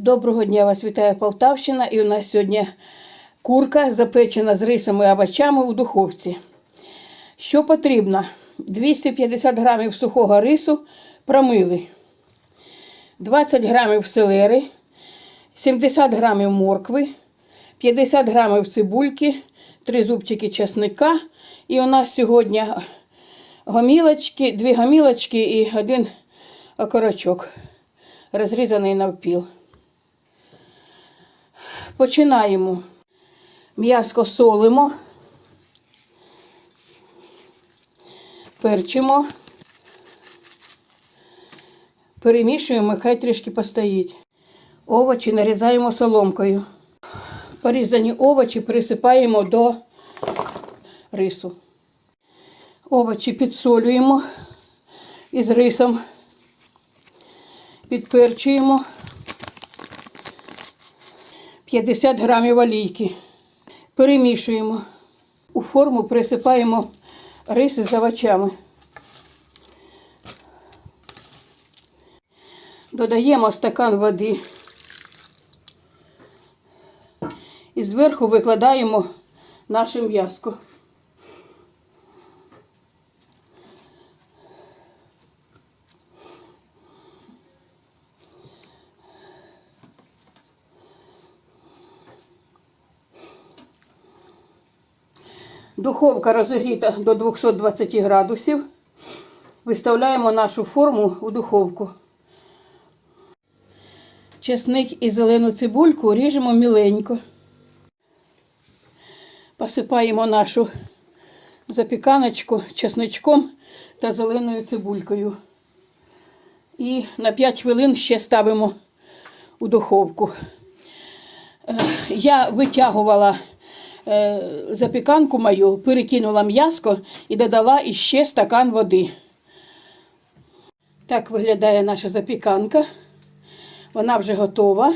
Доброго дня вас вітає Полтавщина і у нас сьогодні курка запечена з рисами і овочами у духовці. Що потрібно? 250 грамів сухого рису промили, 20 грамів селери, 70 грамів моркви, 50 грамів цибульки, 3 зубчики чесника. І у нас сьогодні гомілочки, 2 гомілочки і один окорочок, розрізаний навпіл. Починаємо. М'яско солимо, перчимо, перемішуємо, хай трішки постоїть. Овочі нарізаємо соломкою. Порізані овочі присипаємо до рису. Овочі підсолюємо із рисом, підперчуємо. 50 грамів олійки. Перемішуємо. У форму присипаємо риси з овочами. Додаємо стакан води. І зверху викладаємо наше м'яско. Духовка розігріта до 220 градусів. Виставляємо нашу форму у духовку. Чесник і зелену цибульку ріжемо міленько. Посипаємо нашу запіканочку чесничком та зеленою цибулькою. І на 5 хвилин ще ставимо у духовку. Е, Я витягувала запіканку мою, перекинула м'яско і додала іще стакан води. Так виглядає наша запіканка. Вона вже готова.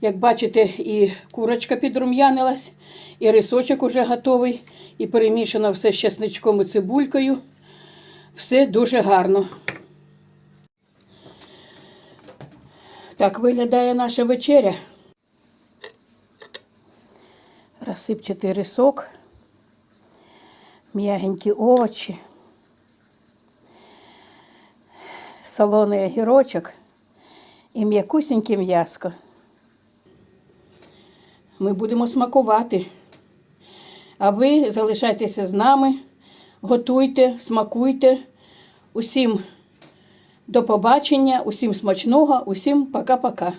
Як бачите, і курочка підрум'янилась, і рисочок уже готовий, і перемішано все з чесничком і цибулькою. Все дуже гарно. Так виглядає наша вечеря. Розсипчатий рисок, м'ягенькі овочі, солоний огірочок і м'якусіньке м'яско. Ми будемо смакувати. А ви залишайтеся з нами, готуйте, смакуйте. Усім до побачення, усім смачного, усім пока-пока.